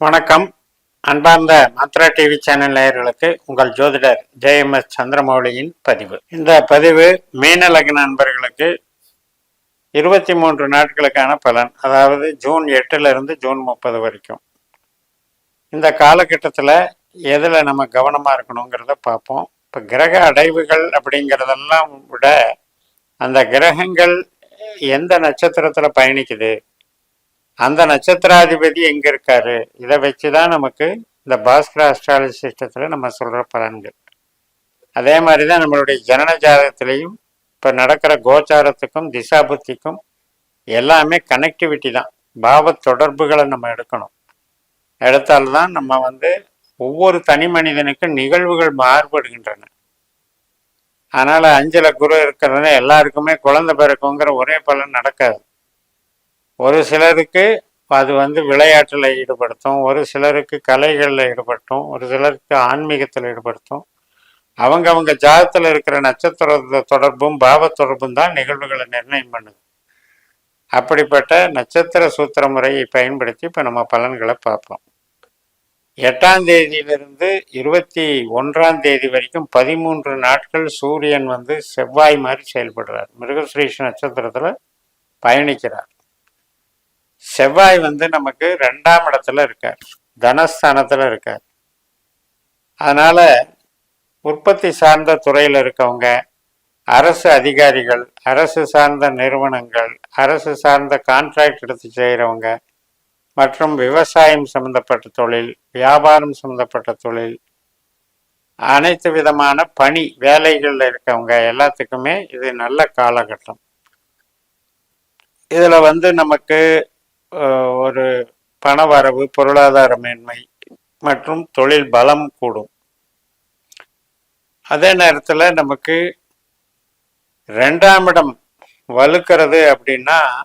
வணக்கம். அன்பார்ந்த மாத்ரா TV channel நேயர்களுக்கு உங்கள் ஜோதிடர் ஜெயஎம்எஸ் சந்திரமௌலியின் பதிவு. இந்த பதிவு மீன லக்ன நண்பர்களுக்கு இருபத்தி மூன்று நாட்களுக்கான பலன் அதாவது ஜூன் எட்டுல இருந்து ஜூன் முப்பது வரைக்கும். இந்த காலகட்டத்தில் எதில் நம்ம கவனமாக இருக்கணுங்கிறத பார்ப்போம். இப்போ கிரக அடைவுகள் அப்படிங்கிறதெல்லாம் விட அந்த கிரகங்கள் எந்த நட்சத்திரத்தில் பயணிக்குது அந்த நட்சத்திராதிபதி எங்க இருக்காரு? இதை வச்சு தான் நமக்கு இந்த பாஸ்கர அஸ்ட்ராலஜி சிஸ்டத்தில் நம்ம சொல்ற பலன்கள். அதே மாதிரி தான் நம்மளுடைய ஜனன ஜாதகத்திலையும் இப்போ நடக்கிற கோச்சாரத்துக்கும் திசாபுத்திக்கும் எல்லாமே கனெக்டிவிட்டி தான். பாவ தொடர்புகளை நம்ம எடுக்கணும். எடுத்தால்தான் நம்ம வந்து ஒவ்வொரு தனி மனிதனுக்கும் நிகழ்வுகள் மாறுபடுகின்றன. அதனால அஞ்சல குரு இருக்கிறதுனால எல்லாருக்குமே குழந்தை பிறக்குங்கிற ஒரே பலன் நடக்காது. ஒரு சிலருக்கு அது வந்து விளையாட்டில் ஈடுபடுத்தும் ஒரு சிலருக்கு கலைகளில் ஈடுபடுத்தும் ஒரு சிலருக்கு ஆன்மீகத்தில் ஈடுபடுத்தும். அவங்க அவங்க ஜாதத்தில் இருக்கிற நட்சத்திர தொடர்பும் பாவ தொடர்பும் தான் நிகழ்வுகளை நிர்ணயம் பண்ணுது. அப்படிப்பட்ட நட்சத்திர சூத்திர முறையை பயன்படுத்தி இப்போ நம்ம பலன்களை பார்ப்போம். எட்டாம் தேதியிலிருந்து இருபத்தி ஒன்றாம் தேதி வரைக்கும் பதிமூன்று நாட்கள் சூரியன் வந்து செவ்வாய் மாதிரி செயல்படுறார். மிருகஸ்ரீஷ நட்சத்திரத்தில் பயணிக்கிறார். செவ்வாய் வந்து நமக்கு ரெண்டாம் இடத்துல இருக்கார். தனஸ்தானத்தில் இருக்கார். அதனால் உற்பத்தி சார்ந்த துறையில் இருக்கவங்க அரசு அதிகாரிகள் அரசு சார்ந்த நிறுவனங்கள் அரசு சார்ந்த கான்ட்ராக்ட் எடுத்து செய்கிறவங்க மற்றும் விவசாயம் சம்பந்தப்பட்ட தொழில் வியாபாரம் சம்பந்தப்பட்ட தொழில் அனைத்து விதமான பணி வேலைகளில் இருக்கவங்க எல்லாத்துக்குமே இது நல்ல காலகட்டம். இதில் வந்து நமக்கு ஒரு பண வரவு பொருளாதார மேன்மை மற்றும் தொழில் பலம் கூடும். அதே நேரத்தில் நமக்கு ரெண்டாம் இடம் வலுக்கிறது அப்படின்னா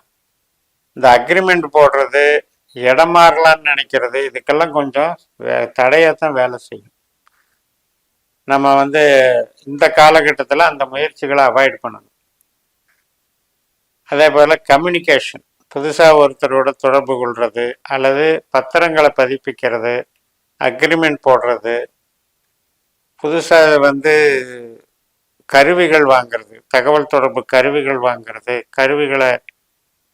இந்த அக்ரிமெண்ட் போடுறது இடம் மாறலான்னு நினைக்கிறது இதுக்கெல்லாம் கொஞ்சம் வே- தடையாத்தான் வேலை செய்யும். நம்ம வந்து இந்த காலகட்டத்தில் அந்த முயற்சிகளை அவாய்ட் பண்ணணும். அதே போல் கம்யூனிகேஷன் புதுசாக ஒருத்தரோட தொடர்பு கொள்வது அல்லது பத்திரங்களை பதிப்பிக்கிறது அக்ரிமெண்ட் போடுறது புதுசாக வந்து கருவிகள் வாங்குறது தகவல் தொடர்பு கருவிகள் வாங்குறது கருவிகளை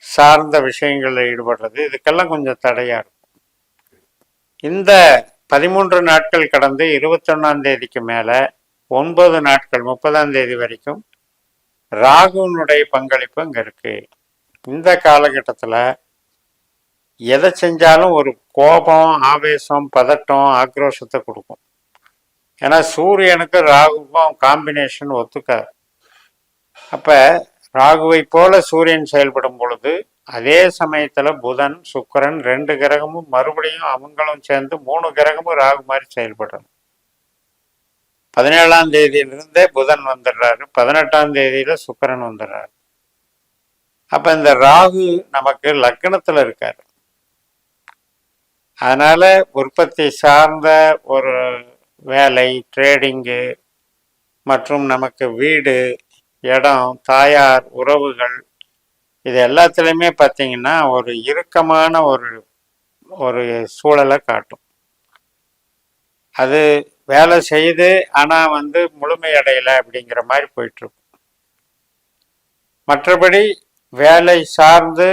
சார்ந்த விஷயங்களில் ஈடுபடுறது இதுக்கெல்லாம் கொஞ்சம் தடையாக இருக்கும். இந்த பதிமூன்று நாட்கள் கடந்து இருபத்தொன்னாம் தேதிக்கு மேலே ஒன்பது நாட்கள் முப்பதாம் தேதி வரைக்கும் ராகுனுடைய பங்களிப்பு அங்கே இருக்குது இந்த காலகட்டத்தில் எதை செஞ்சாலும் ஒரு கோபம் ஆவேசம் பதட்டம் ஆக்ரோஷத்தை கொடுக்கும். ஏன்னா சூரியனுக்கு ராகுவும் காம்பினேஷன் ஒத்துக்காது. அப்போ ராகுவை போல சூரியன் செயல்படும் பொழுது அதே சமயத்தில் புதன் சுக்கிரன் ரெண்டு கிரகமும் மறுபடியும் அவங்களும் சேர்ந்து மூணு கிரகமும் ராகு மாதிரி செயல்படுறாங்க பதினேழாம் தேதியிலிருந்தே புதன் வந்துடுறாரு பதினெட்டாம் தேதியில் சுக்கரன் வந்துடுறாரு. அப்ப இந்த ராகு நமக்கு லக்னத்துல இருக்காரு. அதனால உற்பத்தி சார்ந்த ஒரு வேலை ட்ரேடிங்கு மற்றும் நமக்கு வீடு இடம் தாயார் உறவுகள் இது எல்லாத்துலேயுமே பார்த்தீங்கன்னா ஒரு இறுக்கமான ஒரு ஒரு சூழலை காட்டும். அது வேலை செய்து ஆனால் வந்து முழுமையடையலை அப்படிங்கிற மாதிரி போயிட்டுருக்கும் மற்றபடி வேலை சார்ந்து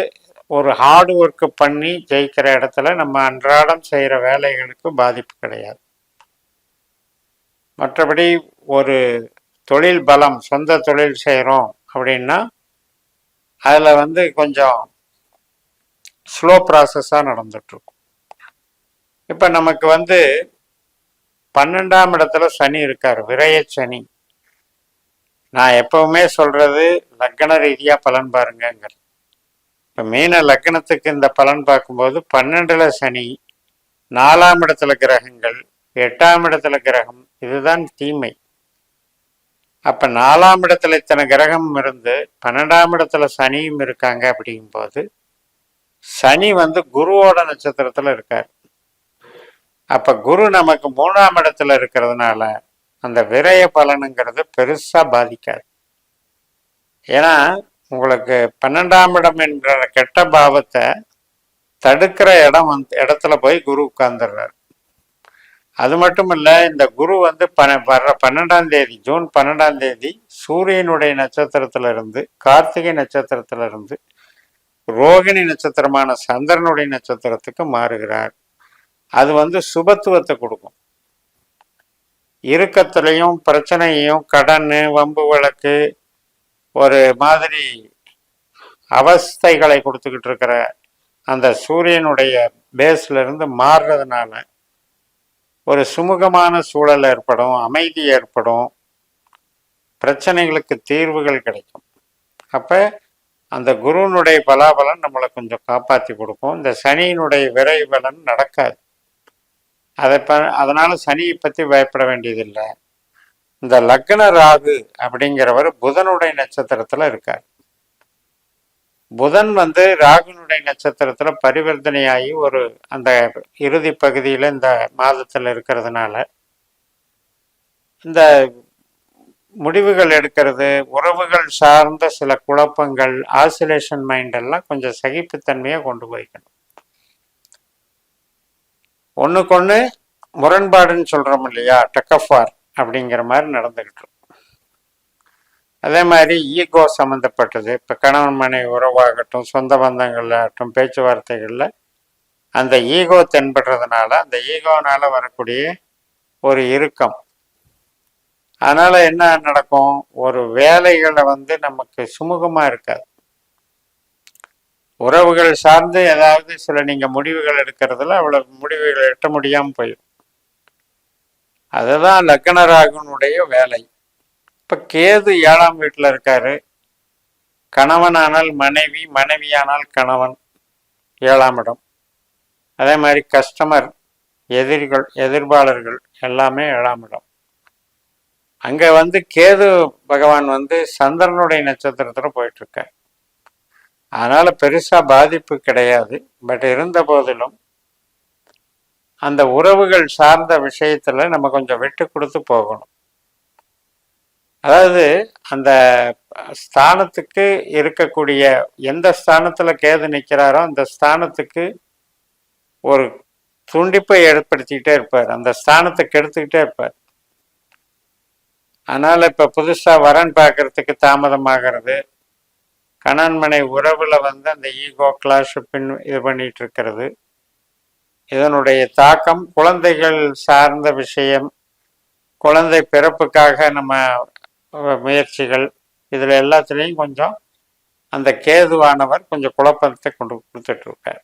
ஒரு ஹார்ட் ஒர்க்கு பண்ணி ஜெயிக்கிற இடத்துல நம்ம அன்றாடம் செய்கிற வேலைகளுக்கு பாதிப்பு கிடையாது. மற்றபடி ஒரு தொழில் பலம் சொந்த தொழில் செய்கிறோம் அப்படின்னா அதில் வந்து கொஞ்சம் ஸ்லோ ப்ராசஸாக நடந்துட்டுருக்கும். இப்போ நமக்கு வந்து பன்னெண்டாம் இடத்துல சனி இருக்கார் விரய சனி. நான் எப்பவுமே சொல்றது லக்ன ரீதியாக பலன் பாருங்கங்கிறது. இப்போ மீன லக்னத்துக்கு இந்த பலன் பார்க்கும்போது பன்னெண்டுல சனி நாலாம் இடத்துல கிரகங்கள் எட்டாம் இடத்துல கிரகம் இதுதான் தீமை. அப்ப நாலாம் இடத்துல இத்தனை கிரகம் இருந்து பன்னெண்டாம் இடத்துல சனியும் இருக்காங்க அப்படிங்கும்போது சனி வந்து குருவோட நட்சத்திரத்துல இருக்கார். அப்ப குரு நமக்கு மூணாம் இடத்துல இருக்கிறதுனால அந்த விரய பலனுங்கிறது பெருசாக பாதிக்காது. ஏன்னா உங்களுக்கு பன்னெண்டாம் இடம் என்ற கெட்ட பாவத்தை தடுக்கிற இடம் வந்து இடத்துல போய் குரு உட்கார்ந்துடுறாரு. அது மட்டும் இல்லை இந்த குரு வந்து பன வர்ற பன்னெண்டாம் தேதி ஜூன் பன்னெண்டாம் தேதி சூரியனுடைய நட்சத்திரத்திலிருந்து கார்த்திகை நட்சத்திரத்திலிருந்து ரோகிணி நட்சத்திரமான சந்திரனுடைய நட்சத்திரத்துக்கு மாறுகிறார். அது வந்து சுபத்துவத்தை கொடுக்கும். இறுக்கத்துலையும் பிரச்சனையும் கடன் வம்பு வழக்கு ஒரு மாதிரி அவஸ்தைகளை கொடுத்துக்கிட்டு இருக்கிற அந்த சூரியனுடைய பேஸ்லேருந்து மாறுறதுனால ஒரு சுமூகமான சூழல் ஏற்படும் அமைதி ஏற்படும் பிரச்சனைகளுக்கு தீர்வுகள் கிடைக்கும். அப்போ அந்த குருனுடைய பலாபலன் நம்மளை கொஞ்சம் காப்பாற்றி கொடுக்கும். இந்த சனியினுடைய விரைவலன் நடக்காது. அதை ப அதனால சனியை பற்றி பயப்பட வேண்டியதில்லை. இந்த லக்ன ராகு அப்படிங்கிறவர் புதனுடைய நட்சத்திரத்துல இருக்கார். புதன் வந்து ராகுனுடைய நட்சத்திரத்துல பரிவர்த்தனையாகி ஒரு அந்த இறுதி பகுதியில இந்த மாதத்துல இருக்கிறதுனால இந்த முடிவுகள் எடுக்கிறது உறவுகள் சார்ந்த சில குழப்பங்கள் ஆசிலேஷன் மைண்ட் எல்லாம் கொஞ்சம் சகிப்புத்தன்மையை கொண்டு போய்க்கணும். ஒன்றுக்கொன்று முரண்பாடுன்னு சொல்கிறோம் இல்லையா? டக்கஃபார் அப்படிங்கிற மாதிரி நடந்துக்கிட்டு அதே மாதிரி ஈகோ சம்மந்தப்பட்டது இப்போ கணவன் மனைவி உறவாகட்டும் சொந்த பந்தங்களாகட்டும் பேச்சுவார்த்தைகளில் அந்த ஈகோ தென்படுறதுனால அந்த ஈகோனால் வரக்கூடிய ஒரு இறுக்கம். அதனால் என்ன நடக்கும்? ஒரு வேலைகளை வந்து நமக்கு சுமூகமாக இருக்காது. உறவுகள் சார்ந்து ஏதாவது சில நீங்க முடிவுகள் எடுக்கிறதுல அவ்வளவு முடிவுகள் எட்ட முடியாமல் போயிடும் அதுதான் லக்னராகனுடைய வேலை. இப்ப கேது ஏழாம் வீட்டில் இருக்காரு. கணவனானால் மனைவி மனைவியானால் கணவன். ஏழாம் இடம். அதே மாதிரி கஸ்டமர் எதிரிகள் எதிர்ப்பாளர்கள் எல்லாமே ஏழாம் இடம். அங்கே வந்து கேது பகவான் வந்து சந்திரனுடைய நட்சத்திரத்தில் போயிட்டுருக்கார் அதனால் பெருசாக பாதிப்பு கிடையாது. பட் இருந்த போதிலும் அந்த உறவுகள் சார்ந்த விஷயத்தில் நம்ம கொஞ்சம் விட்டு கொடுத்து போகணும். அதாவது அந்த ஸ்தானத்துக்கு இருக்கக்கூடிய எந்த ஸ்தானத்தில் கேது நிற்கிறாரோ அந்த ஸ்தானத்துக்கு ஒரு துண்டிப்பை ஏற்படுத்திக்கிட்டே இருப்பார். அந்த ஸ்தானத்தை கெடுத்துக்கிட்டே இருப்பார். அதனால் இப்போ புதுசாக வரன் பார்க்கறதுக்கு தாமதமாகிறது கணவன்மனை உறவில் வந்து அந்த ஈகோ கிளாஸ் பின் இது பண்ணிட்டு இருக்கிறது இதனுடைய தாக்கம் குழந்தைகள் சார்ந்த விஷயம் குழந்தை பிறப்புக்காக நம்ம முயற்சிகள் இதில் எல்லாத்துலேயும் கொஞ்சம் அந்த கேதுவானவர் கொஞ்சம் குழப்பத்தை கொண்டு கொடுத்துட்டு இருக்கார்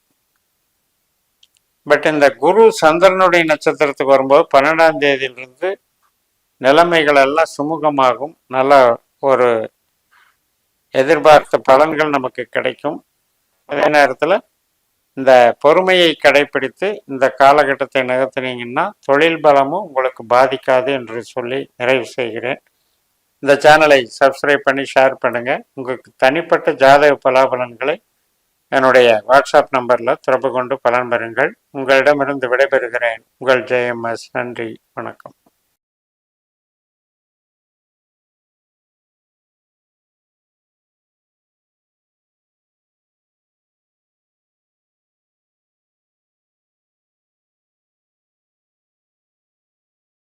பட் இந்த குரு சந்திரனுடைய நட்சத்திரத்துக்கு வரும்போது பன்னெண்டாம் தேதியிலிருந்து நிலைமைகள் எல்லாம் சுமூகமாகும். நல்ல ஒரு எதிர்பார்த்த பலன்கள் நமக்கு கிடைக்கும். அதே நேரத்தில் இந்த பொறுமையை கடைபிடித்து இந்த காலகட்டத்தை நகர்த்தினீங்கன்னா தொழில் பலமும் உங்களுக்கு பாதிக்காது என்று சொல்லி நிறைவு செய்கிறேன். இந்த சேனலை சப்ஸ்கிரைப் பண்ணி ஷேர் பண்ணுங்கள் உங்களுக்கு தனிப்பட்ட ஜாதக பலாபலன்களை என்னுடைய வாட்ஸ்அப் நம்பரில் தொடர்பு கொண்டு பலன் பெறுங்கள். உங்களிடமிருந்து விடைபெறுகிறேன். உங்கள் ஜெயம்எஸ் நன்றி. வணக்கம்.